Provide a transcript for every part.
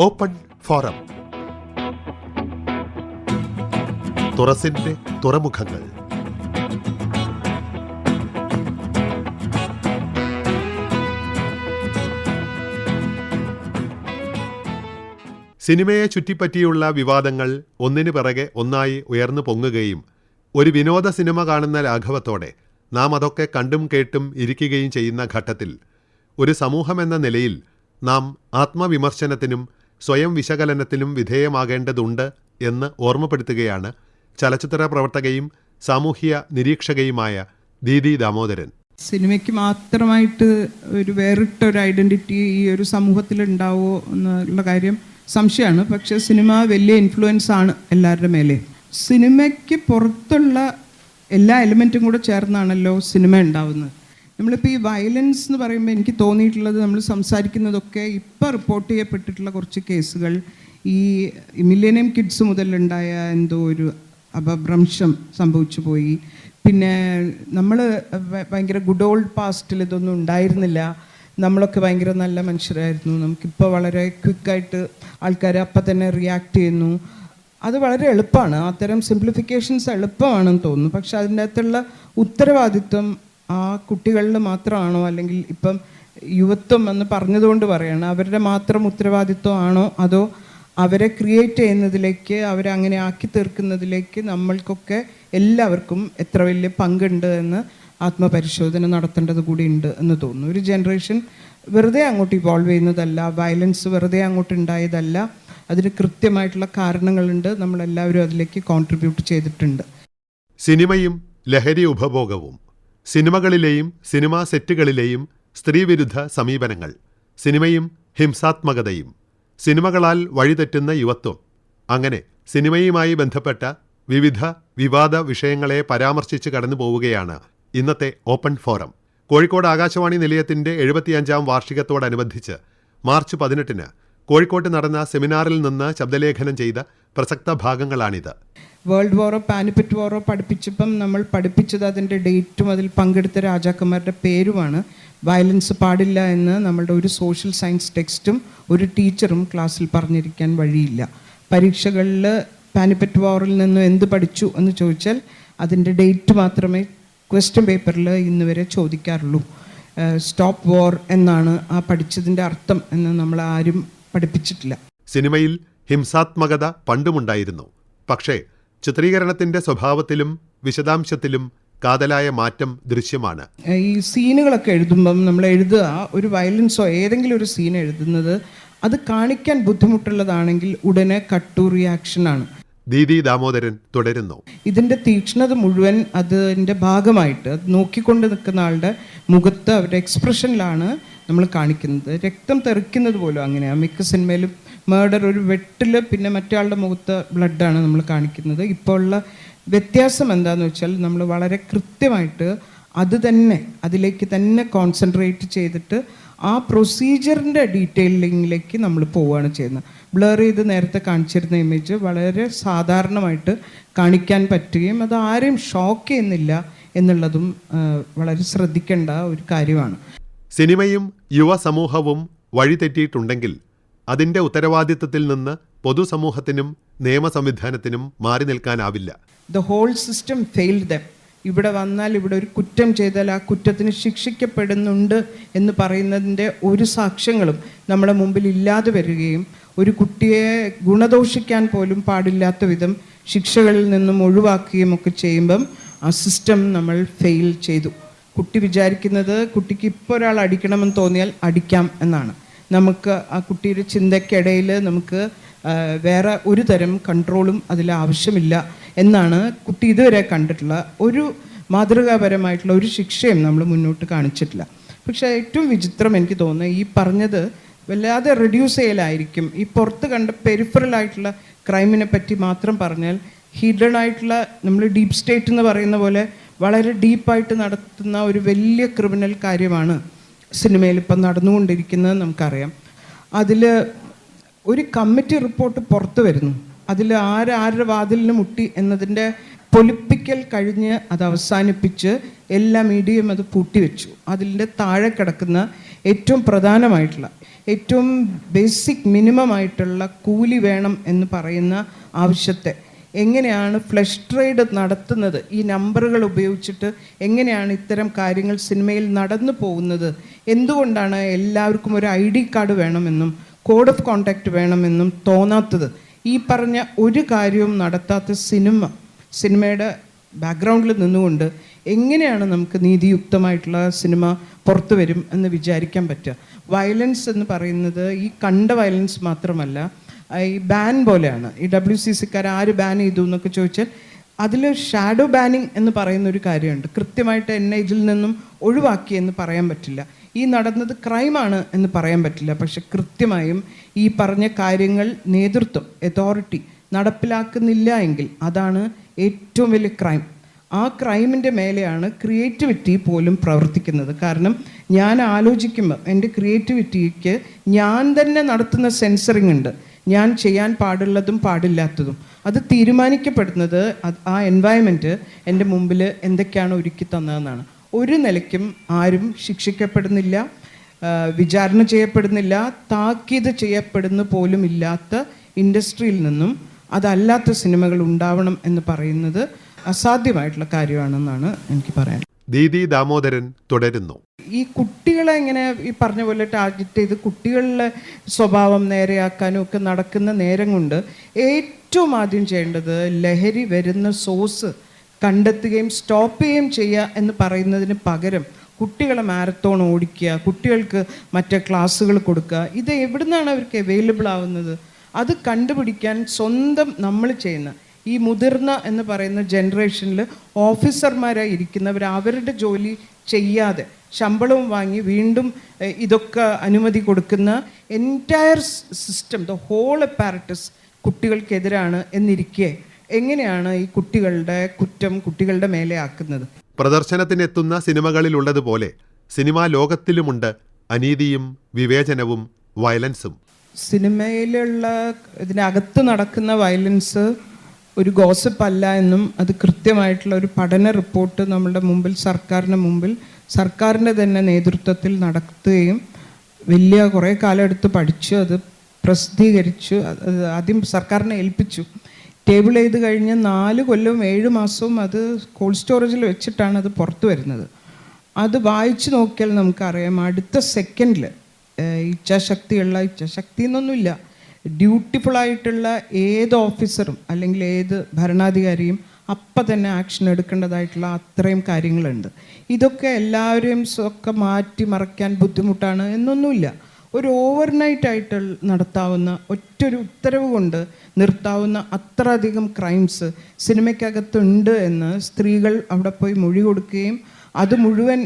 Open forum. തുറസിന്റെ തുറമുഖങ്ങൾ. സിനിമയെ ചുറ്റിപ്പറ്റിയുള്ള വിവാദങ്ങൾ ഒന്നിനു പിറകെ ഒന്നായി ഉയർന്നു പൊങ്ങുകയും ഒരു വിനോദ സിനിമ കാണുന്ന ലാഘവത്തോടെ നാം അതൊക്കെ കണ്ടും കേട്ടും ഇരിക്കുകയും ചെയ്യുന്ന ഘട്ടത്തിൽ ഒരു സമൂഹമെന്ന നിലയിൽ നാം ആത്മവിമർശനത്തിനും സ്വയം വിശകലനത്തിനും വിധേയമാകേണ്ടതുണ്ട് എന്ന് ഓർമ്മപ്പെടുത്തുകയാണ് ചലച്ചിത്ര പ്രവർത്തകയും സാമൂഹ്യ നിരീക്ഷകയുമായ ദീദി ദാമോദരൻ. സിനിമയ്ക്ക് മാത്രമായിട്ട് ഒരു വേറിട്ട ഒരു ഐഡന്റിറ്റി ഈ ഒരു സമൂഹത്തിൽ ഉണ്ടാവോ എന്നുള്ള കാര്യം സംശയമാണ്. പക്ഷേ സിനിമ വലിയ ഇൻഫ്ലുവൻസ് ആണ് എല്ലാവരുടെ മേലെ. സിനിമയ്ക്ക് പുറത്തുള്ള എല്ലാ എലിമെന്റും കൂടെ ചേർന്നാണല്ലോ സിനിമ ഉണ്ടാവുന്നത്. നമ്മളിപ്പോൾ ഈ വയലൻസ് എന്ന് പറയുമ്പോൾ എനിക്ക് തോന്നിയിട്ടുള്ളത് നമ്മൾ സംസാരിക്കുന്നതൊക്കെ ഇപ്പോൾ റിപ്പോർട്ട് ചെയ്യപ്പെട്ടിട്ടുള്ള കുറച്ച് കേസുകൾ. ഈ മില്ലേനിയം കിഡ്സ് മുതലുണ്ടായ എന്തോ ഒരു അപഭ്രംശം സംഭവിച്ചു പോയി. പിന്നെ നമ്മൾ ഭയങ്കര ഗുഡ് ഓൾഡ് പാസ്റ്റിൽ ഇതൊന്നും ഉണ്ടായിരുന്നില്ല. നമ്മളൊക്കെ ഭയങ്കര നല്ല മനുഷ്യരായിരുന്നു. നമുക്കിപ്പോൾ വളരെ ക്വിക്കായിട്ട് ആൾക്കാർ അപ്പം തന്നെ റിയാക്ട് ചെയ്യുന്നു. അത് വളരെ എളുപ്പമാണ് അത്തരം സിംപ്ലിഫിക്കേഷൻസ് എളുപ്പമാണെന്ന് തോന്നുന്നു. പക്ഷെ അതിന്റെ അകത്തുള്ള ഉത്തരവാദിത്വം ആ കുട്ടികളിൽ മാത്രമാണോ? അല്ലെങ്കിൽ ഇപ്പം യുവത്വം എന്ന് പറഞ്ഞതുകൊണ്ട് പറയണം അവരുടെ മാത്രം ഉത്തരവാദിത്വമാണോ അതോ അവരെ ക്രിയേറ്റ് ചെയ്യുന്നതിലേക്ക് അവരെ അങ്ങനെ ആക്കി തീർക്കുന്നതിലേക്ക് നമ്മൾക്കൊക്കെ എല്ലാവർക്കും എത്ര വലിയ പങ്കുണ്ട് എന്ന് ആത്മപരിശോധന നടത്തേണ്ടത് കൂടി ഉണ്ട് എന്ന് തോന്നുന്നു. ഒരു ജനറേഷൻ വെറുതെ അങ്ങോട്ട് ഇവോൾവ് ചെയ്യുന്നതല്ല വയലൻസ് വെറുതെ അങ്ങോട്ട് ഉണ്ടായതല്ല. അതിന് കൃത്യമായിട്ടുള്ള കാരണങ്ങളുണ്ട്. നമ്മളെല്ലാവരും അതിലേക്ക് കോൺട്രിബ്യൂട്ട് ചെയ്തിട്ടുണ്ട്. സിനിമയും ലഹരി ഉപഭോഗവും സിനിമകളിലെയും സിനിമാ സെറ്റുകളിലെയും സ്ത്രീവിരുദ്ധ സമീപനങ്ങൾ സിനിമയും ഹിംസാത്മകതയും സിനിമകളാൽ വഴിതെറ്റുന്ന യുവത്വം അങ്ങനെ സിനിമയുമായി ബന്ധപ്പെട്ട വിവിധ വിവാദ വിഷയങ്ങളെ പരാമർശിച്ച് കടന്നു പോവുകയാണ് ഇന്നത്തെ ഓപ്പൺ ഫോറം. കോഴിക്കോട് ആകാശവാണി നിലയത്തിന്റെ എഴുപത്തിയഞ്ചാം വാർഷികത്തോടനുബന്ധിച്ച് മാർച്ച് പതിനെട്ടിന് കോഴിക്കോട്ട് നടന്ന സെമിനാറിൽ നിന്ന് ശബ്ദലേഖനം ചെയ്ത പ്രസക്ത ഭാഗങ്ങളാണിത്. വേൾഡ് വാറോ പാനിപ്പറ്റ് വാറോ പഠിപ്പിച്ചപ്പം നമ്മൾ പഠിപ്പിച്ചത് അതിന്റെ ഡേറ്റും അതിൽ പങ്കെടുത്ത രാജാക്കന്മാരുടെ പേരുമാണ്. വയലൻസ് പാടില്ല എന്ന് നമ്മളുടെ ഒരു സോഷ്യൽ സയൻസ് ടെക്സ്റ്റും ഒരു ടീച്ചറും ക്ലാസ്സിൽ പറഞ്ഞിരിക്കാൻ വഴിയില്ല. പരീക്ഷകളിൽ പാനിപ്പറ്റ് വാറിൽ നിന്നും എന്ത് പഠിച്ചു എന്ന് ചോദിച്ചാൽ അതിന്റെ ഡേറ്റ് മാത്രമേ ക്വസ്റ്റ്യൻ പേപ്പറിൽ ഇന്ന് വരെ ചോദിക്കാറുള്ളൂ. സ്റ്റോപ്പ് വാർ എന്നാണ് ആ പഠിച്ചതിന്റെ അർത്ഥം എന്ന് നമ്മൾ ആരും പഠിപ്പിച്ചിട്ടില്ല. സിനിമയിൽ ഹിംസാത്മകത പണ്ടുമുണ്ടായിരുന്നു. പക്ഷേ ചിത്രീകരണത്തിന്റെ സ്വഭാവത്തിലും വിശദാംശത്തിലും കാതലായ മാറ്റം ദൃശ്യമാണ്. ഈ സീനുകളൊക്കെ എഴുതുമ്പം നമ്മൾ എഴുതുക ഒരു വയലൻസോ ഏതെങ്കിലും ഒരു സീൻ എഴുതുന്നത് അത് കാണിക്കാൻ ബുദ്ധിമുട്ടുള്ളതാണെങ്കിൽ ഉടനെ കട്ടു റിയാക്ഷനാണ് ദീദി ദാമോദരൻ തുടരുന്നു. ഇതിന്റെ തീക്ഷ്ണത മുഴുവൻ അതിന്റെ ഭാഗമായിട്ട് അത് നോക്കിക്കൊണ്ട് നിൽക്കുന്ന ആളുടെ മുഖത്ത് അവരുടെ എക്സ്പ്രഷനിലാണ് നമ്മൾ കാണിക്കുന്നത്. രക്തം തെറിക്കുന്നത് പോലും അങ്ങനെയാണ് മിക്ക സിനിമയിലും മേർഡർ ഒരു വെട്ടിൽ പിന്നെ മറ്റേ മുഖത്ത് ബ്ലഡാണ് നമ്മൾ കാണിക്കുന്നത്. ഇപ്പോൾ ഉള്ള വ്യത്യാസം എന്താണെന്ന് വെച്ചാൽ നമ്മൾ വളരെ കൃത്യമായിട്ട് അത് തന്നെ അതിലേക്ക് തന്നെ കോൺസെൻട്രേറ്റ് ചെയ്തിട്ട് ആ പ്രൊസീജിയറിന്റെ ഡീറ്റെയിലിങ്ങിലേക്ക് നമ്മൾ പോവുകയാണ് ചെയ്യുന്നത്. ബ്ലർ ചെയ്ത് നേരത്തെ കാണിച്ചിരുന്ന ഇമേജ് വളരെ സാധാരണമായിട്ട് കാണിക്കാൻ പറ്റുകയും അത് ആരെയും ഷോക്ക് ചെയ്യുന്നില്ല എന്നുള്ളതും വളരെ ശ്രദ്ധിക്കേണ്ട ഒരു കാര്യമാണ്. സിനിമയും യുവ യുവസമൂഹവും വഴിതെറ്റിയിട്ടുണ്ടെങ്കിൽ അതിന്റെ ഉത്തരവാദിത്തത്തിൽ നിന്ന് പൊതുസമൂഹത്തിനും നിയമ സംവിധാനത്തിനും മാറി നിൽക്കാനാവില്ല. ദ ഹോൾ സിസ്റ്റം ഫെയിൽഡ് ദം ഇവിടെ വന്നാൽ ഇവിടെ ഒരു കുറ്റം ചെയ്താൽ ആ കുറ്റത്തിന് ശിക്ഷിക്കപ്പെടുന്നുണ്ട് എന്ന് പറയുന്നതിന്റെ ഒരു സാക്ഷ്യങ്ങളും നമ്മുടെ മുമ്പിൽ ഇല്ലാതെ വരികയും ഒരു കുട്ടിയെ ഗുണദോഷിക്കാൻ പോലും പാടില്ലാത്ത വിധം ശിക്ഷകളിൽ നിന്നും ഒഴിവാക്കുകയും ഒക്കെ ചെയ്യുമ്പം ആ സിസ്റ്റം നമ്മൾ ഫെയിൽ ചെയ്തു. കുട്ടി വിചാരിക്കുന്നത് കുട്ടിക്ക് ഇപ്പോൾ ഒരാൾ അടിക്കണമെന്ന് തോന്നിയാൽ അടിക്കാം എന്നാണ്. നമുക്ക് ആ കുട്ടിയുടെ ചിന്തയ്ക്കിടയിൽ നമുക്ക് വേറെ ഒരു തരം കൺട്രോളും അതിൽ ആവശ്യമില്ല എന്നാണ് കുട്ടി ഇതുവരെ കണ്ടിട്ടുള്ള ഒരു മാതൃകാപരമായിട്ടുള്ള ഒരു ശിക്ഷയും നമ്മൾ മുന്നോട്ട് കാണിച്ചിട്ടില്ല. പക്ഷേ ഏറ്റവും വിചിത്രം എനിക്ക് തോന്നുന്നത് ഈ പറഞ്ഞത് വല്ലാതെ റെഡ്യൂസ് ചെയ്യലായിരിക്കും. ഈ പുറത്ത് കണ്ട പെരിഫറലായിട്ടുള്ള ക്രൈമിനെ പറ്റി മാത്രം പറഞ്ഞാൽ ഹിഡൺ ആയിട്ടുള്ള നമ്മൾ ഡീപ്പ് സ്റ്റേറ്റ് എന്ന് പറയുന്ന പോലെ വളരെ ഡീപ്പായിട്ട് നടത്തുന്ന ഒരു വലിയ ക്രിമിനൽ കാര്യമാണ്. സിനിമയിൽ ഇപ്പം നടന്നുകൊണ്ടിരിക്കുന്നത് നമുക്കറിയാം. അതിൽ ഒരു കമ്മിറ്റി റിപ്പോർട്ട് പുറത്തു വരുന്നു. അതിൽ ആരാരുടെ വാതിലിന് മുട്ടി എന്നതിന്റെ പൊലിപ്പിക്കൽ കഴിഞ്ഞ് അത് അവസാനിപ്പിച്ച് എല്ലാ മീഡിയയും അത് പൂട്ടിവെച്ചു. അതിന്റെ താഴെ കിടക്കുന്ന ഏറ്റവും പ്രധാനമായിട്ടുള്ള ഏറ്റവും ബേസിക് മിനിമം ആയിട്ടുള്ള കൂലി വേണം എന്ന് പറയുന്ന ആവശ്യത്തെ എങ്ങനെയാണ് ഫ്ലഷ് ട്രേഡ് നടത്തുന്നത്? ഈ നമ്പറുകൾ ഉപയോഗിച്ചിട്ട് എങ്ങനെയാണ് ഇത്തരം കാര്യങ്ങൾ സിനിമയിൽ നടന്നു പോകുന്നത്? എന്തുകൊണ്ടാണ് എല്ലാവർക്കും ഒരു ഐ ഡി കാർഡ് വേണമെന്നും കോഡ് ഓഫ് കോണ്ടാക്റ്റ് വേണമെന്നും തോന്നാത്തത്? ഈ പറഞ്ഞ ഒരു കാര്യവും നടത്താത്ത സിനിമ സിനിമയുടെ ബാക്ക്ഗ്രൗണ്ടിൽ നിന്നുകൊണ്ട് എങ്ങനെയാണ് നമുക്ക് നീതിയുക്തമായിട്ടുള്ള സിനിമ പുറത്തു വരും എന്ന് വിചാരിക്കാൻ പറ്റുക? വയലൻസ് എന്ന് പറയുന്നത് ഈ കണ്ട വയലൻസ് മാത്രമല്ല ഈ ബാൻ പോലെയാണ്. ഈ ഡബ്ല്യു സി സിക്കാർ ആര് ബാൻ ചെയ്തു എന്നൊക്കെ ചോദിച്ചാൽ അതിൽ ഷാഡോ ബാനിങ് എന്ന് പറയുന്ന ഒരു കാര്യമുണ്ട്. കൃത്യമായിട്ട് എന്നെ ഇതിൽ നിന്നും ഒഴിവാക്കി എന്ന് പറയാൻ പറ്റില്ല. ഈ നടന്നത് ക്രൈമാണ് എന്ന് പറയാൻ പറ്റില്ല. പക്ഷെ കൃത്യമായും ഈ പറഞ്ഞ കാര്യങ്ങൾ നേതൃത്വം അതോറിറ്റി നടപ്പിലാക്കുന്നില്ല എങ്കിൽ അതാണ് ഏറ്റവും വലിയ ക്രൈം ആ ക്രൈമിന്റെ മേലെയാണ് ക്രിയേറ്റിവിറ്റി പോലും പ്രവർത്തിക്കുന്നത്. കാരണം ഞാൻ ആലോചിക്കുമ്പോൾ എന്റെ ക്രിയേറ്റിവിറ്റിക്ക് ഞാൻ തന്നെ നടത്തുന്ന സെൻസറിങ് ഉണ്ട്. ഞാൻ ചെയ്യാൻ പാടുള്ളതും പാടില്ലാത്തതും. അത് തീരുമാനിക്കപ്പെടുന്നത് ആ എൻവയൺമെന്റ് എന്റെ മുമ്പിൽ എന്തൊക്കെയാണ് ഒരുക്കി തന്നതെന്നാണ്. ഒരു നിലയ്ക്കും ആരും ശിക്ഷിക്കപ്പെടുന്നില്ല വിചാരണ ചെയ്യപ്പെടുന്നില്ല താക്കീത് ചെയ്യപ്പെടുന്ന പോലും ഇല്ലാത്ത ഇൻഡസ്ട്രിയിൽ നിന്നും അതല്ലാത്ത സിനിമകൾ ഉണ്ടാവണം എന്ന് പറയുന്നത് അസാധ്യമായിട്ടുള്ള കാര്യമാണെന്നാണ് എനിക്ക് പറയാൻ ദീദി ദാമോദരൻ തുടരുന്നു. ഈ കുട്ടികളെ ഇങ്ങനെ ഈ പറഞ്ഞ പോലെ ടാർഗറ്റ് ചെയ്ത് കുട്ടികളുടെ സ്വഭാവം നേരെയാക്കാനും ഒക്കെ നടക്കുന്ന നേരം കൊണ്ട് ഏറ്റവും ആദ്യം ചെയ്യേണ്ടത് ലഹരി വരുന്ന സോഴ്സ് കണ്ടെത്തുകയും സ്റ്റോപ്പ് ചെയ്യുകയും ചെയ്യുക എന്ന് പറയുന്നതിന് പകരം കുട്ടികളെ മാരത്തോൺ ഓടിക്കുക കുട്ടികൾക്ക് മറ്റേ ക്ലാസ്സുകൾ കൊടുക്കുക ഇത് എവിടുന്നാണ് അവർക്ക് അവൈലബിൾ ആവുന്നത്? അത് കണ്ടുപിടിക്കാൻ സ്വന്തം നമ്മൾ ചെയ്യുന്ന ഈ മുതിർന്ന എന്ന് പറയുന്ന ജനറേഷനിൽ ഓഫീസർമാരായി ഇരിക്കുന്നവർ അവരുടെ ജോലി ചെയ്യാതെ ശമ്പളവും വാങ്ങി വീണ്ടും ഇതൊക്കെ അനുമതി കൊടുക്കുന്ന entire system the whole apparatus കുട്ടികൾക്കെതിരാണ് എന്നിരിക്കെ എങ്ങനെയാണ് ഈ കുട്ടികളുടെ കുറ്റം കുട്ടികളുടെ മേലെ ആക്കുന്നത്? പ്രദർശനത്തിനെത്തുന്ന സിനിമകളിലുള്ളതുപോലെ സിനിമാ ലോകത്തിലുമുണ്ട് അനീതിയും വിവേചനവും വയലൻസും. സിനിമയിലുള്ള ഇതിനകത്ത് നടക്കുന്ന വയലൻസ് ഒരു ഗോസപ്പ് അല്ല എന്നും അത് കൃത്യമായിട്ടുള്ള ഒരു പഠന റിപ്പോർട്ട് നമ്മളുടെ മുമ്പിൽ സർക്കാരിന് മുമ്പിൽ സർക്കാരിന്റെ തന്നെ നേതൃത്വത്തിൽ നടത്തുകയും വലിയ കുറേ കാലം എടുത്ത് പഠിച്ചു അത് പ്രസിദ്ധീകരിച്ചു ആദ്യം സർക്കാരിനെ ഏൽപ്പിച്ചു. ടേബിൾ ചെയ്ത് കഴിഞ്ഞ് നാല് കൊല്ലവും ഏഴ് മാസവും അത് കോൾഡ് സ്റ്റോറേജിൽ വെച്ചിട്ടാണ് അത് പുറത്തു വരുന്നത്. അത് വായിച്ചു നോക്കിയാൽ നമുക്കറിയാം അടുത്ത സെക്കൻഡിൽ ഇച്ഛാശക്തിയുള്ള ഇച്ഛാശക്തി എന്നൊന്നുമില്ല ഡ്യൂട്ടിഫുൾ ആയിട്ടുള്ള ഏത് ഓഫീസറും അല്ലെങ്കിൽ ഏത് ഭരണാധികാരിയും അപ്പം തന്നെ ആക്ഷൻ എടുക്കേണ്ടതായിട്ടുള്ള അത്രയും കാര്യങ്ങളുണ്ട്. ഇതൊക്കെ എല്ലാവരെയും ഒക്കെ മാറ്റി മറയ്ക്കാൻ ബുദ്ധിമുട്ടാണ് എന്നൊന്നുമില്ല. ഒരു ഓവർനൈറ്റ് ആയിട്ട് നടത്താവുന്ന ഒറ്റൊരു ഉത്തരവ് കൊണ്ട് നിർത്താവുന്ന അത്ര അധികം ക്രൈംസ് സിനിമയ്ക്കകത്തുണ്ട് എന്ന് സ്ത്രീകൾ അവിടെ പോയി മൊഴി കൊടുക്കുകയും അത് മുഴുവൻ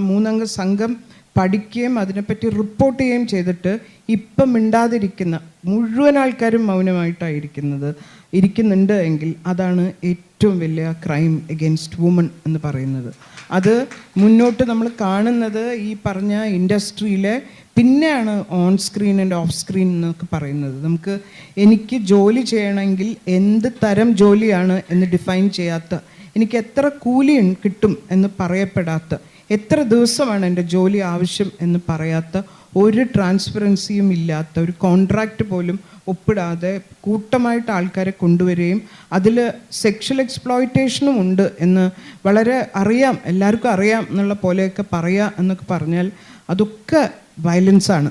മൂന്നംഗ സംഘം പഠിക്കുകയും അതിനെപ്പറ്റി റിപ്പോർട്ട് ചെയ്യുകയും ചെയ്തിട്ട് ഇപ്പം മിണ്ടാതിരിക്കുന്ന മുഴുവൻ ആൾക്കാരും മൗനമായിട്ടായിരിക്കുന്നത് ഇരിക്കുന്നുണ്ട് എങ്കിൽ അതാണ് ഏറ്റവും വലിയ ക്രൈം എഗെയിൻസ്റ്റ് വുമൺ എന്ന് പറയുന്നത്. അത് മുന്നോട്ട് നമ്മൾ കാണുന്നത് ഈ പറഞ്ഞ ഇൻഡസ്ട്രിയിലെ പിന്നെയാണ് on screen and off screen എന്നൊക്കെ പറയുന്നത്. നമുക്ക് എനിക്ക് ജോലി ചെയ്യണമെങ്കിൽ എന്ത് തരം ജോലിയാണ് എന്ന് ഡിഫൈൻ ചെയ്യാത്ത എനിക്ക് എത്ര കൂലി കിട്ടും എന്ന് പറയപ്പെടാത്ത എത്ര ദിവസമാണ് എന്റെ ജോലി ആവശ്യം എന്ന് പറയാത്ത ഒരു ട്രാൻസ്പെറൻസിയും ഇല്ലാത്ത ഒരു കോൺട്രാക്റ്റ് പോലും ഒപ്പിടാതെ കൂട്ടമായിട്ട് ആൾക്കാരെ കൊണ്ടുവരികയും അതിൽ സെക്ഷൽ എക്സ്പ്ലോയിറ്റേഷനും ഉണ്ട് എന്ന് വളരെ അറിയാം എല്ലാവർക്കും അറിയാം എന്നുള്ള പോലെയൊക്കെ പറയാ എന്നൊക്കെ പറഞ്ഞാൽ അതൊക്കെ വയലൻസാണ്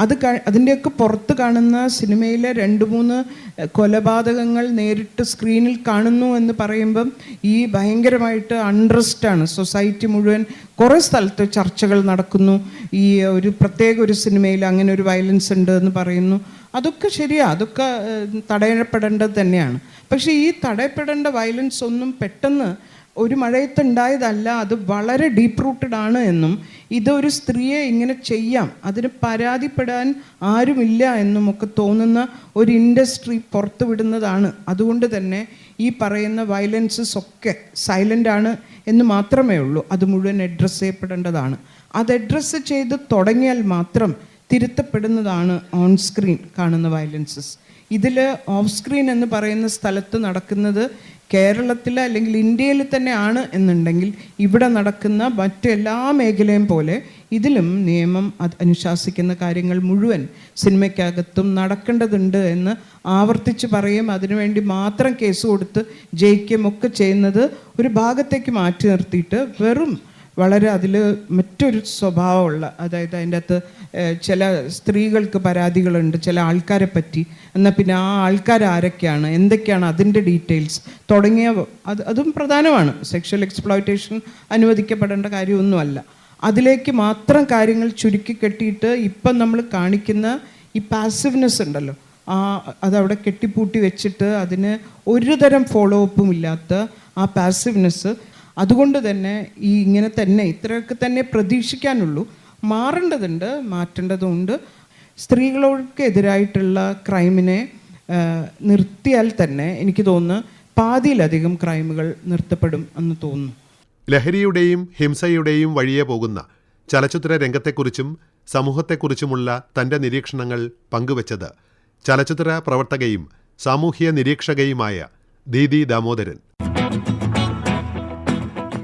അത് അതിന്റെയൊക്കെ പുറത്ത് കാണുന്ന സിനിമയിലെ രണ്ട് മൂന്ന് കൊലപാതകങ്ങൾ നേരിട്ട് സ്ക്രീനിൽ കാണുന്നു എന്ന് പറയുമ്പം ഈ ഭയങ്കരമായിട്ട് അൺട്രസ്റ്റാണ് സൊസൈറ്റി മുഴുവൻ കുറേ സ്ഥലത്ത് ചർച്ചകൾ നടക്കുന്നു. ഈ ഒരു പ്രത്യേക ഒരു സിനിമയിൽ അങ്ങനെ ഒരു വയലൻസ് ഉണ്ട് എന്ന് പറയുന്നു. അതൊക്കെ ശരിയാണ് അതൊക്കെ തടയപ്പെടേണ്ടത് തന്നെയാണ്. പക്ഷേ ഈ തടയപ്പെടേണ്ട വയലൻസ് ഒന്നും പെട്ടെന്ന് ഒരു മഴയത്തുണ്ടായതല്ല അത് വളരെ ഡീപ്പ് റൂട്ടഡ് ആണ് എന്നും ഇതൊരു സ്ത്രീയെ ഇങ്ങനെ ചെയ്യാം. അതിന് പരാതിപ്പെടാൻ ആരുമില്ല എന്നും ഒക്കെ തോന്നുന്ന ഒരു ഇൻഡസ്ട്രി പുറത്തു വിടുന്നതാണ്. അതുകൊണ്ട് തന്നെ ഈ പറയുന്ന വയലൻസസ് ഒക്കെ സൈലന്റ് ആണ് എന്ന് മാത്രമേ ഉള്ളൂ. അത് മുഴുവൻ അഡ്രസ്സ് ചെയ്യപ്പെടേണ്ടതാണ്. അത് അഡ്രസ്സ് ചെയ്ത് തുടങ്ങിയാൽ മാത്രം തിരുത്തപ്പെടുന്നതാണ് ഓൺ സ്ക്രീൻ കാണുന്ന വയലൻസസ് ഇതിൽ ഓഫ് സ്ക്രീൻ എന്ന് പറയുന്ന സ്ഥലത്ത് നടക്കുന്നത് കേരളത്തിൽ അല്ലെങ്കിൽ ഇന്ത്യയിൽ തന്നെയാണ് എന്നുണ്ടെങ്കിൽ ഇവിടെ നടക്കുന്ന മറ്റെല്ലാ മേഖലയും പോലെ ഇതിലും നിയമം അനുശാസിക്കുന്ന കാര്യങ്ങൾ മുഴുവൻ സിനിമയ്ക്കകത്തും നടക്കേണ്ടതുണ്ട് എന്ന് ആവർത്തിച്ച് പറയും. അതിനുവേണ്ടി മാത്രം കേസ് കൊടുത്ത് ജയിക്കുകയും ഒക്കെ ചെയ്യുന്നത് ഒരു ഭാഗത്തേക്ക് മാറ്റി നിർത്തിയിട്ട് വെറും വളരെ അതിൽ മറ്റൊരു സ്വഭാവമുള്ള അതായത് അതിന്റെ അകത്ത് ചില സ്ത്രീകൾക്ക് പരാതികളുണ്ട് ചില ആൾക്കാരെ പറ്റി. എന്നാൽ പിന്നെ ആ ആൾക്കാർ ആരൊക്കെയാണ് എന്തൊക്കെയാണ് അതിന്റെ ഡീറ്റെയിൽസ് തുടങ്ങിയ അത് അതും പ്രധാനമാണ്. സെക്ഷൽ എക്സ്പ്ലോയിറ്റേഷൻ അനുവദിക്കപ്പെടേണ്ട കാര്യമൊന്നുമല്ല. അതിലേക്ക് മാത്രം കാര്യങ്ങൾ ചുരുക്കി കെട്ടിയിട്ട് ഇപ്പം നമ്മൾ കാണിക്കുന്ന ഈ പാസീവ്നെസ് ഉണ്ടല്ലോ. ആ അതവിടെ കെട്ടിപ്പൂട്ടി വെച്ചിട്ട് അതിന് ഒരു തരം ഫോളോ അപ്പും ഇല്ലാത്ത ആ പാസീവ്നെസ് അതുകൊണ്ട് തന്നെ ഈ ഇങ്ങനെ തന്നെ ഇത്രയൊക്കെ തന്നെ പ്രതീക്ഷിക്കാനുള്ളൂ. മാറേണ്ടതുണ്ട് മാറ്റേണ്ടതുണ്ട്. സ്ത്രീകൾക്കെതിരായിട്ടുള്ള ക്രൈമിനെ നിർത്തിയാൽ തന്നെ എനിക്ക് തോന്നുന്നു പാതിയിലധികം ക്രൈമുകൾ നിർത്തപ്പെടും എന്ന് തോന്നുന്നു. ലഹരിയുടെയും ഹിംസയുടെയും വഴിയെ പോകുന്ന ചലച്ചിത്ര രംഗത്തെക്കുറിച്ചും സമൂഹത്തെക്കുറിച്ചുമുള്ള തന്റെ നിരീക്ഷണങ്ങൾ പങ്കുവച്ചത് ചലച്ചിത്ര പ്രവർത്തകയും സാമൂഹ്യ നിരീക്ഷകയുമായ ദീദി ദാമോദരൻ.